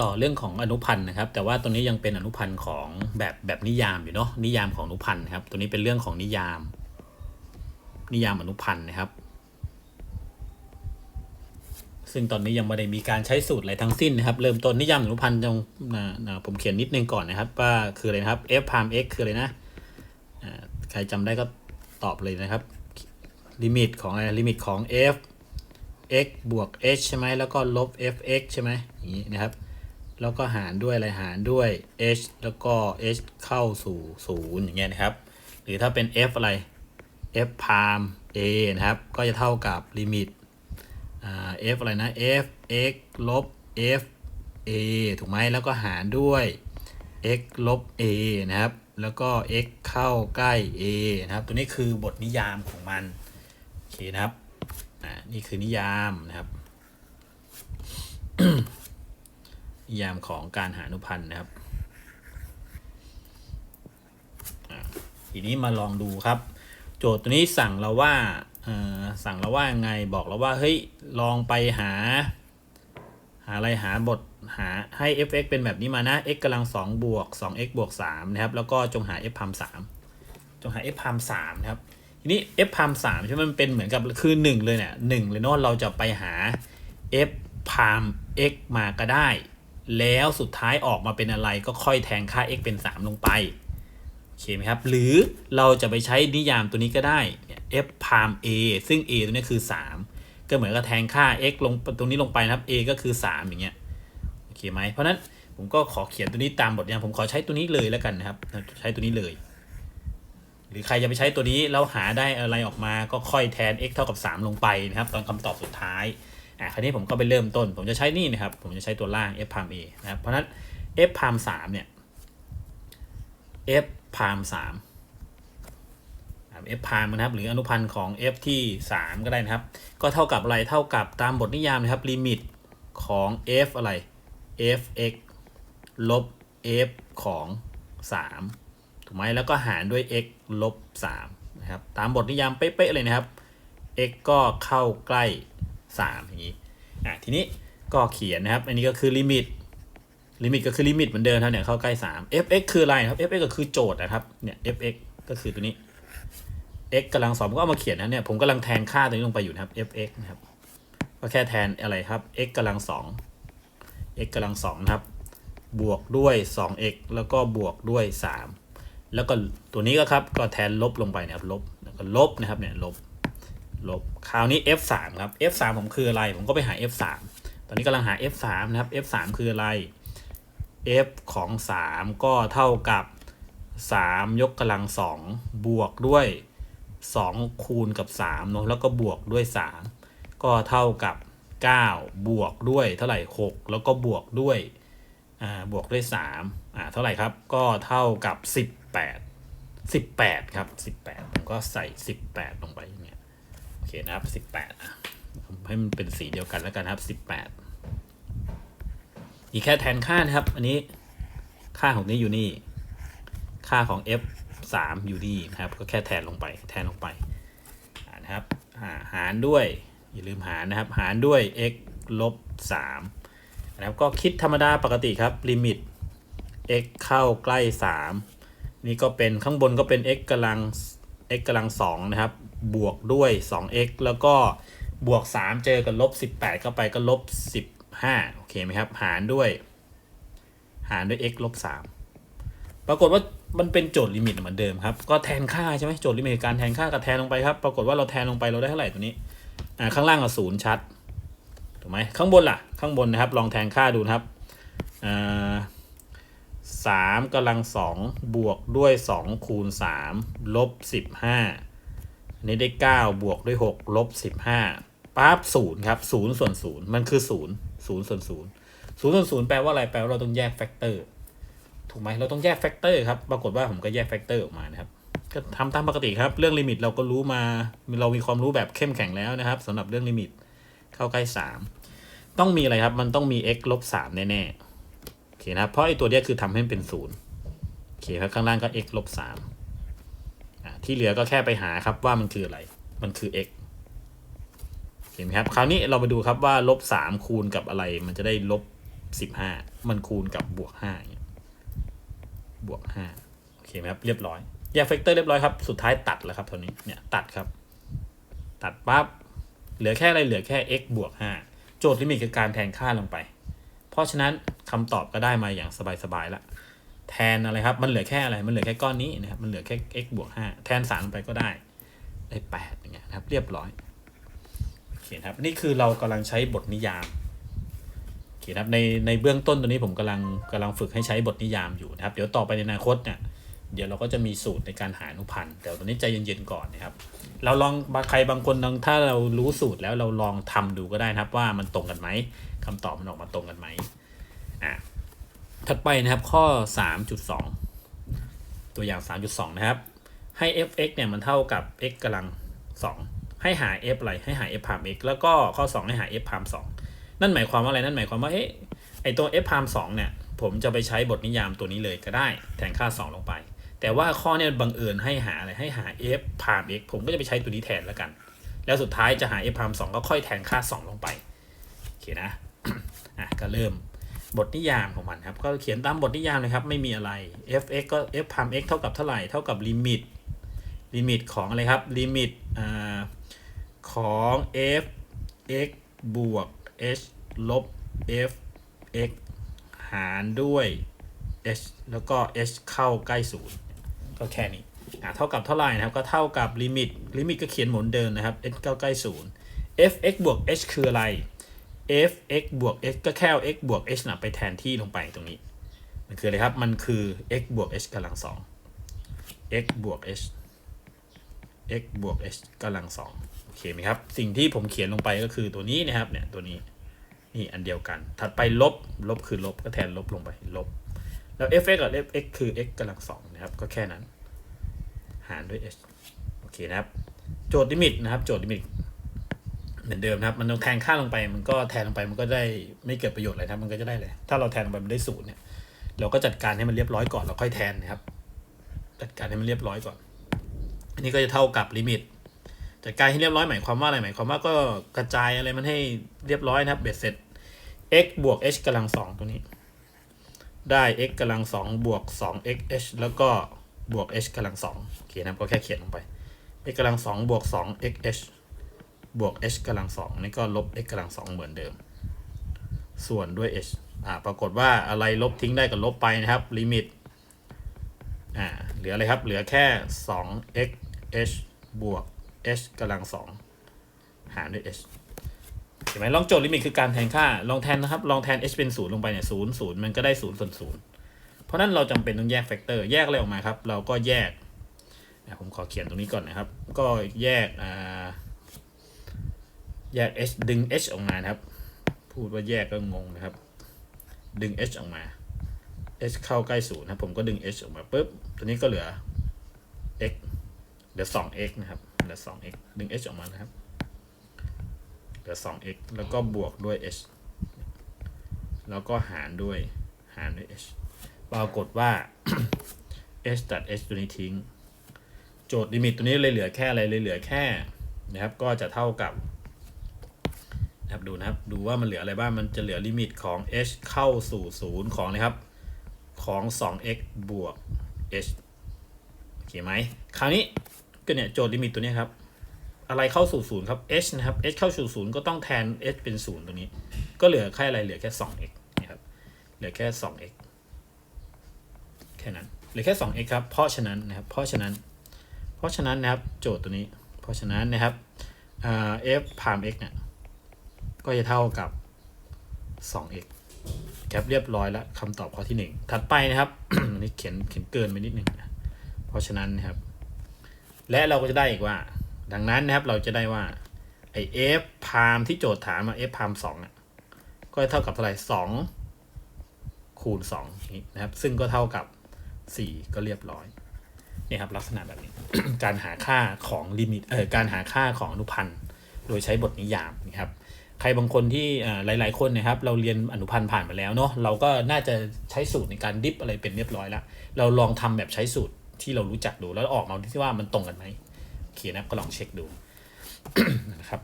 ต่อเรื่องของอนุพันธ์นะครับ แต่ว่าตัวนี้ยังเป็นอนุพันธ์ของแบบแบบนิยามอยู่เนาะนิยามของอนุพันธ์ครับ ตัวนี้เป็นเรื่องของนิยาม นิยามอนุพันธ์นะครับ ซึ่งตอนนี้ยังไม่ได้มีการใช้สูตรอะไรทั้งสิ้นนะครับ เริ่มต้นนิยามอนุพันธ์จงนะนะผมเขียนนิดนึงก่อนนะครับ ว่าคืออะไรนะครับ f พาม x คืออะไรนะใครจำได้ก็ตอบเลยนะครับ ลิมิตของอะไรลิมิตของ f x บวก h ใช่ไหมแล้วก็ลบ fx ใช่ไหมอย่างนี้นะครับ แล้วก็หารด้วยอะไรหารด้วย h แล้วก็ h เข้าสู่ศูนย์อย่างเงี้ยนะครับ หรือถ้าเป็น f อะไร f พาม a นะครับ ก็จะเท่ากับลิมิตอ่า f อะไรนะ f x ลบ f a ถูกไหมแล้วก็หารด้วย x ลบ a นะครับ แล้วก็ x เข้าใกล้ a นะครับ ตัวนี้คือบทนิยามของมัน โอเคนะครับ อ่า นี่คือนิยามนะครับ นิยามของการหาอนุพันธ์นะครับทีนี้มาลองดูครับ โจทย์ตัวนี้สั่งเราว่าสั่งเราว่าไงบอกเราว่าเฮ้ยลองไปหา หาอะไรหาบทหาให้ f(x) เป็นแบบนี้มานะ x กำลัง2บวก 2x บวก3นะครับ แล้วก็จงหา f พาม3จงหา f พาม3นะครับ ทีนี้ f พาม3ใช่ไหมมันเป็นเหมือนกับคือ 1 เลยเนี่ยหเลยเนาะเราจะไปหา f พาม x มาก็ได้ แล้วสุดท้ายออกมาเป็นอะไรก็ค่อยแทนค่า x เป็น 3 ลงไปโอเคไหมครับ หรือเราจะไปใช้นิยามตัวนี้ก็ได้เนี่ย f พาม a ซึ่ง a ตัวนี้คือ 3 ก็เหมือนกับแทนค่า x ลงตรงนี้ลงไปนะครับ a ก็คือ 3 อย่างเงี้ยโอเคไหมเพราะฉะนั้นผมก็ขอเขียนตัวนี้ตามบทอย่างผมขอใช้ตัวนี้เลยแล้วกันนะครับ ใช้ตัวนี้เลย หรือใครจะไปใช้ตัวนี้แล้วหาได้อะไรออกมาก็ค่อยแทน x เท่ากับ 3 ลงไปนะครับ ตอนคำตอบสุดท้าย อะคราวนี้ผมก็ไปเริ่มต้น ผมจะใช้นี่นะครับ ผมจะใช้ตัวล่าง f พาม a นะครับ เพราะนั้น f พาม3เนี่ย f พาม3 f พามนะครับ หรืออนุพันธ์ของ f ที่ 3 ก็ได้นะครับ ก็เท่ากับอะไรเท่ากับตามบทนิยามนะครับลิมิตของ f อะไร f x ลบ f ของ 3 ถูกไหมแล้วก็หารด้วย x ลบ3นะครับ ตามบทนิยามเป๊ะๆเลยนะครับ x ก็เข้าใกล้ 3อย่างนี้อะทีนี้ก็เขียนนะครับ อันนี้ก็คือลิมิตลิมิตก็คือลิมิตเหมือนเดิมเท่าเนี่ยเข้าใกล้ 3 fx คืออะไรครับ fx ก็คือโจทย์นะครับเนี่ย fx ก็คือตัวนี้ x กำลังสองก็เอามาเขียนนะเนี่ยผมกำลังแทนค่าตัวนี้ลงไปอยู่นะครับ fx นะครับก็แค่แทนอะไรครับ x กำลังสอง x กำลังสองนะครับ บวกด้วย 2x แล้วก็บวกด้วย 3 แล้วก็ตัวนี้ก็ครับก็แทนลบลงไปนะครับลบแล้วก็ลบนะครับเนี่ยลบ ลบ คราวนี้ f 3ครับ f 3ผมคืออะไร ผมก็ไปหา f 3ตอนนี้กำลังหา f 3นะครับ f 3คืออะไร f ของ 3 ก็เท่ากับ 3 ยกกำลัง2บวกด้วย 2 คูณกับ3เนอะแล้วก็บวกด้วย 3 ก็เท่ากับ 9 บวกด้วยเท่าไหร่ 6 แล้วก็บวกด้วยอ่าบวกด้วย3อ่าเท่าไหร่ครับก็เท่ากับ 18 18 ครับ 18 ผมก็ใส่ 18 ลงไปอย่างเงี้ เคนะครับ18อะผมให้มันเป็นสีเดียวกันแล้วกันนะครับ18นี่แค่แทนค่านะครับ อันนี้ค่าของนี้อยู่นี่ ค่าของ f 3อยู่นี่นะครับ ก็แค่แทนลงไป แทนลงไปนะครับอ่าหารด้วย อย่าลืมหารนะครับ หารด้วย x ลบ3นะครับ ก็คิดธรรมดาปกติครับ ลิมิต x เข้าใกล้ 3 นี่ก็เป็นข้างบนก็เป็น x กำลัง x กำลัง2นะครับ บวกด้วย 2x แล้วก็บวก 3 เจอกับลบ 18 เข้าไปก็ลบ 15 โอเคไหมครับ หารด้วย หารด้วย x ลบ 3 ปรากฏว่ามันเป็นโจทย์ลิมิตเหมือนเดิมครับ ก็แทนค่าใช่ไหมโจทย์ลิมิตการแทนค่ากับแทนลงไปครับ ปรากฏว่าเราแทนลงไปเราได้เท่าไหร่ตัวนี้ อ่า ข้างล่างกับศูนย์ชัด ถูกไหมข้างบนล่ะ ข้างบนนะครับ ลองแทนค่าดูนะครับ อ่า สามกำลังสองบวกด้วยสองคูณสามลบสิบห้าอันนี้ได้เก้าบวกด้วยหกลบสิบห้าปั๊บศูนย์ครับศูนย์ส่วนศูนย์มันคือศูนย์ศูนย์ส่วนศูนย์ศูนย์ส่วนศูนย์แปลว่าอะไร แปลว่าเราต้องแยกแฟกเตอร์ ถูกไหมเราต้องแยกแฟกเตอร์ครับ ปรากฏว่าผมก็แยกแฟกเตอร์ออกมานะครับ ก็ทำตามปกติครับ เรื่องลิมิตเราก็รู้มา เรามีความรู้แบบเข้มแข็งแล้วนะครับสำหรับเรื่องลิมิต เข้าใกล้สามต้องมีอะไรครับ มันต้องมี x ลบสามแน่ๆ คนะเพราะไอ้ตัวเนี้ยคือทำให้มันเป็นศูนย์โอเคครับข้างล่างก็ x ลบสามอ่าที่เหลือก็แค่ไปหาครับว่ามันคืออะไร มันคือ x เห็นไหมครับคราวนี้เราไปดูครับว่าลบสามคูณกับอะไร มันจะได้ลบสิบห้ามันคูณกับบวกห้าอย่างบวกห้าโอเคไหมครับเรียบร้อยแยกเฟกเตอร์เรียบร้อยครับสุดท้ายตัดแล้วครับเท่านี้เนี่ยตัดครับ ตัดปั๊บเหลือแค่อะไรเหลือแค่ x บวกห้าโจทย์ลิมิตคือการแทนค่าลงไป เพราะฉะนั้นคำตอบก็ได้มาอย่างสบายๆแล้วแทนอะไรครับ มันเหลือแค่อะไร มันเหลือแค่ก้อนนี้นะครับ มันเหลือแค่ x บวก5แทน3ลงไปก็ได้ ได้8อย่างเงี้ยนะครับ เรียบร้อยโอเคนครับ นี่คือเรากำลังใช้บทนิยามโอเคนครับ ในในเบื้องต้นตัวนี้ผมกำลังกำลังฝึกให้ใช้บทนิยามอยู่นะครับ เดี๋ยวต่อไปในอนาคตเนี่ย เดี๋ยวเราก็จะมีสูตรในการหาอนุพันธ์แต่ตอนนี้ใจเย็นๆก่อนนะครับ เราลองใครบางคนถ้าเรารู้สูตรแล้วเราลองทำดูก็ได้นะครับ ว่ามันตรงกันไหมคำตอบมันออกมาตรงกันไหมอะถัดไปนะครับข้อ 3.2 ตัวอย่าง 3.2 นะครับ ให้ f(x) เนี่ยมันเท่ากับ x กำลัง 2 ให้หา f อะไรให้หา f พาม x แล้วก็ข้อ 2 ให้หา f พาม 2 นั่นหมายความว่าอะไรนั่นหมายความว่าเอ๊ะไอตัว f พาม 2 เนี่ยผมจะไปใช้บทนิยามตัวนี้เลยก็ได้แทนค่า 2 ลงไป แต่ว่าข้อเนี่ยบังเอิญให้หาอะไรให้หา f พาม x ผมก็จะไปใช้ตัวนี้แทนแล้วกัน แล้วสุดท้ายจะหา f พาม2ก็ค่อยแทนค่า 2 ลงไป โอเคนะอะก็เริ่มบทนิยามของมันครับ ก็เขียนตามบทนิยามเลยครับ ไม่มีอะไร f(x) ก็ f พาม x เท่ากับเท่าไหร่เท่ากับลิมิตลิมิตของอะไรครับลิมิตอ่าของ f x บวก h ลบ f x หารด้วย h แล้วก็ h เข้าใกล้ศูนย์ ก็แค่นี้อ่าเท่ากับเท่าไหร่นะครับ ก็เท่ากับลิมิตลิมิตก็เขียนเหมือนเดิมนะครับ h เข้าใกล้ศูนย์ f x บวก h คืออะไร f x บวก h ก็แค่เอา x บวก h นะไปแทนที่ลงไปตรงนี้ มันคืออะไรครับ มันคือ x บวก h กำลังสอง x บวก h x บวก h กำลังสองโอเคไหมครับ สิ่งที่ผมเขียนลงไปก็คือตัวนี้นะครับเนี่ยตัวนี้นี่อันเดียวกัน ถัดไปลบลบคือลบก็แทนลบลงไปลบ แล้ว f x กับ f x คือ x กำลังสองนะครับ ก็แค่นั้น หารด้วย h โอเคนะครับ โจทย์ลิมิตนะครับ โจทย์ลิมิต เหมือนเดิมนะครับ มันต้องแทนค่าลงไป มันก็แทนลงไป มันก็ได้ไม่เกิดประโยชน์อะไรนะมันก็จะได้เลย ถ้าเราแทนลงไปมันได้ศูนย์เนี่ย เราก็จัดการให้มันเรียบร้อยก่อน เราค่อยแทนนะครับ จัดการให้มันเรียบร้อยก่อน อันนี้ก็จะเท่ากับลิมิต จัดการให้เรียบร้อยหมายความว่าอะไร หมายความว่าก็กระจายอะไรมันให้เรียบร้อยนะครับ เบ็ดเสร็จ x บวก h กำลังสองตัวนี้ ได้ x กำลังสองบวกสอง x h แล้วก็บวก h กำลังสองโอเคนะครับก็แค่เขียนลงไป x กำลังสองบวกสอง x h บวก h กำลังสองนี่ก็ลบ x กำลังสองเหมือนเดิม ส่วนด้วย h อ่าปรากฏว่าอะไรลบทิ้งได้ก็ลบไปนะครับ ลิมิตอ่าเหลืออะไรครับ เหลือแค่2 x h บวก h กำลังสองหารด้วย h เห็นไหมลองโจทย์ลิมิตคือการแทนค่า ลองแทนนะครับ ลองแทน h เป็นศูนย์ลงไปเนี่ยศูนย์ศูนย์มันก็ได้ศูนย์ส่วนศูนย์เพราะนั้นเราจำเป็นต้องแยกแฟกเตอร์ แยกอะไรออกมาครับ เราก็แยก ผมขอเขียนตรงนี้ก่อนนะครับ ก็แยกอ่าแยก h ดึง h ออกมานะครับ พูดว่าแยกก็งงนะครับ ดึง h ออกมา h เข้าใกล้ศูนย์นะผมก็ดึง h ออกมาปุ๊บตัวนี้ก็เหลือ x เหลือ 2x นะครับ เหลือ 2x ดึง h ออกมานะครับ เหลือ 2x แล้วก็บวกด้วย h แล้วก็หารด้วยหารด้วย h ปรากฏว่า h ตัด h ตัวนี้ทิ้ง โจทย์ลิมิตตัวนี้เลยเหลือแค่อะไรเลยเหลือแค่นะครับก็จะเท่ากับนะครับดูนะครับดูว่ามันเหลืออะไรบ้างมันจะเหลือลิมิตของ h เข้าสู่ศูนย์ของนะครับของ 2x บวก h โอเคไหมคราวนี้ก็เนี่ยโจทย์ลิมิตตัวนี้ครับ อะไรเข้าสู่ศูนย์ครับ h นะครับ h เข้าสู่ศูนย์ก็ต้องแทน h เป็นศูนย์ตรงนี้ ก็เหลือแค่อะไรเหลือแค่ 2x นะครับ เหลือแค่ 2x แค่นั้น เหลือแค่ 2x ครับ เพราะฉะนั้นนะครับ เพราะฉะนั้น เพราะฉะนั้นนะครับ โจทย์ตัวนี้ เพราะฉะนั้นนะครับ f พาม x เนี่ย ก็จะเท่ากับ 2x แคปเรียบร้อยแล้วคำตอบข้อที่ 1 ถัดไปนะครับ อันนี้เขียนเขียนเกินไปนิดหนึ่งนะ เพราะฉะนั้นนะครับ และเราก็จะได้อีกว่า ดังนั้นนะครับเราจะได้ว่าไอ f พามที่โจทย์ถามมา f พาม2อะก็เท่ากับเท่าไหร่2คูณ2นี้นะครับ ซึ่งก็เท่ากับ4ก็เรียบร้อยนี่ครับลักษณะแบบนี้ การหาค่าของลิมิตเอ่อการหาค่าของอนุพันธ์โดยใช้บทนิยามนะครับใครบางคนที่หลาย ๆ คนนะครับ เราเรียนอนุพันธ์ผ่านมาแล้วเนาะเราก็น่าจะใช้สูตรในการดิฟอะไรเป็นเรียบร้อยแล้ว เราลองทำแบบใช้สูตรที่เรารู้จักดูแล้วออกมาที่ว่ามันตรงกันไหม เคนะก็ลองเช็คดูนะครับ